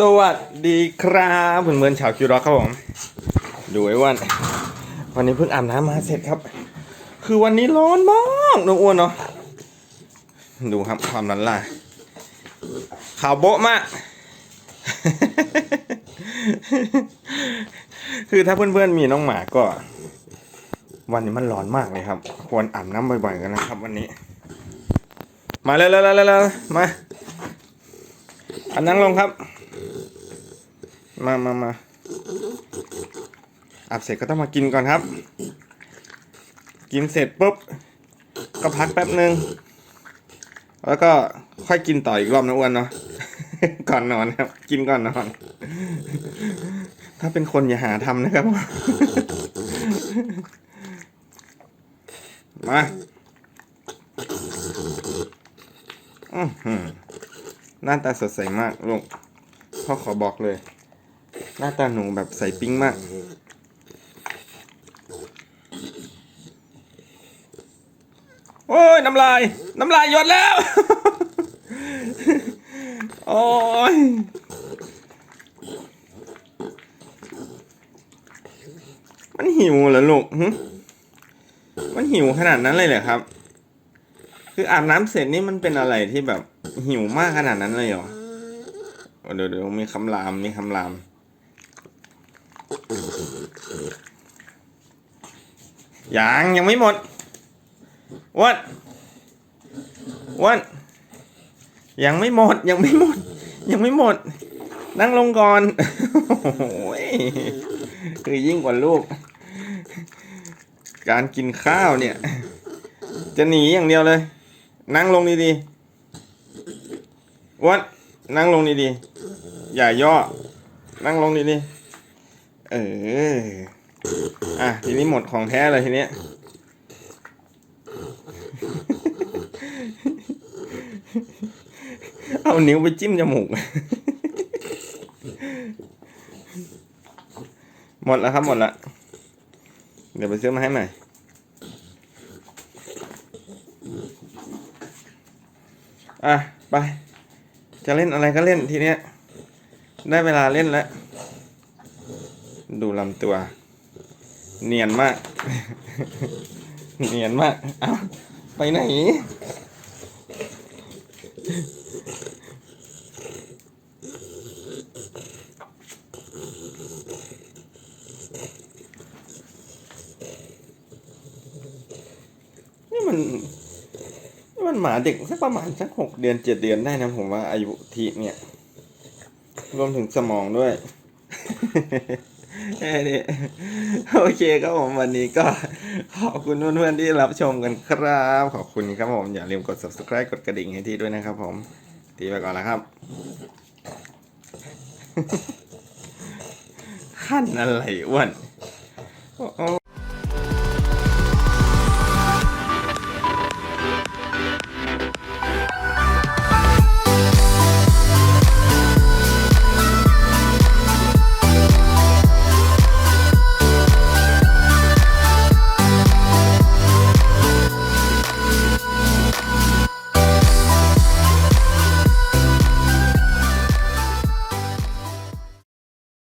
สวัสดีครับเพื่อนเพื่อนๆชาวคิวร็อกครับผมดูไอ้วัน วันนี้เพิ่งอาบน้ำมาเสร็จครับ คือวันนี้ร้อนมากน้องอ้วนเนาะดูครับความร้อนล่ะขาวโบ๊ะมาก คือถ้าเพื่อนๆมีน้องหมาก็ วันนี้มันร้อนมากเลยครับ ควรอาบน้ำบ่อยๆกันนะครับ วันนี้ มาเร็วๆๆๆมาอันนั่งลงครับ มามามาอาบเสร็จก็ต้องมากินก่อนครับ กินเสร็จปุ๊บ ก็พักแป๊บหนึ่งแล้วก็ค่อยกินต่ออีกรอบนะอ้วนเนาะก่อนนอนครับ กินก่อนนอน ถ้าเป็นคนอย่าหาทำนะครับ มาอื้อหือหน้าตาสดใสมากลูกพ่อขอบอกเลย หน้าตาหนูแบบใสปิ้งมาก โอ้ยน้ำลาย น้ำลายหยดแล้ว โอ้ยมันหิวเหรอลูกมันหิวขนาดนั้นเลยเหรอครับ คืออาบน้ำเสร็จนี่มันเป็นอะไรที่แบบหิวมากขนาดนั้นเลยเหรอ เดี๋ยวเดี๋ยวมีคำรามมีคำราม ยังยังไม่หมดวันวันยังไม่หมด ยังไม่หมด ยังไม่หมด นั่งลงก่อนโอ้ยคือยิ่งกว่าลูก การกินข้าวเนี่ย จะหนีอย่างเดียวเลย นั่งลงดีๆวันนั่งลงดีๆอย่าย่อ นั่งลงดีๆ เออ อะ ทีนี้หมดของแท้เลยทีเนี้ย เอานิ้วไปจิ้มจมูก หมดแล้วครับหมดละ เดี๋ยวไปซื้อมาให้ใหม่อะ ไป จะเล่นอะไรก็เล่นทีเนี้ย ได้เวลาเล่นแล้ว ดูลำตัว เนียนมาก เนียนมากเอาไปไหน นี่มันนี่มันหมาเด็กสักประมาณสักหกเดือนเจ็ดเดือนได้นะผมว่าอายุทีเนี่ย รวมถึงสมองด้วย นี้โอเคครับผมวันนี้ก็ขอบคุณเพื่อนๆที่รับชมกันครับ ขอบคุณครับผม อย่าลืมกด subscribe กดกระดิ่งให้ที่ด้วยนะครับผม ตีไปก่อนแล้วครับ ขั้นอะไรอ้วนโอ้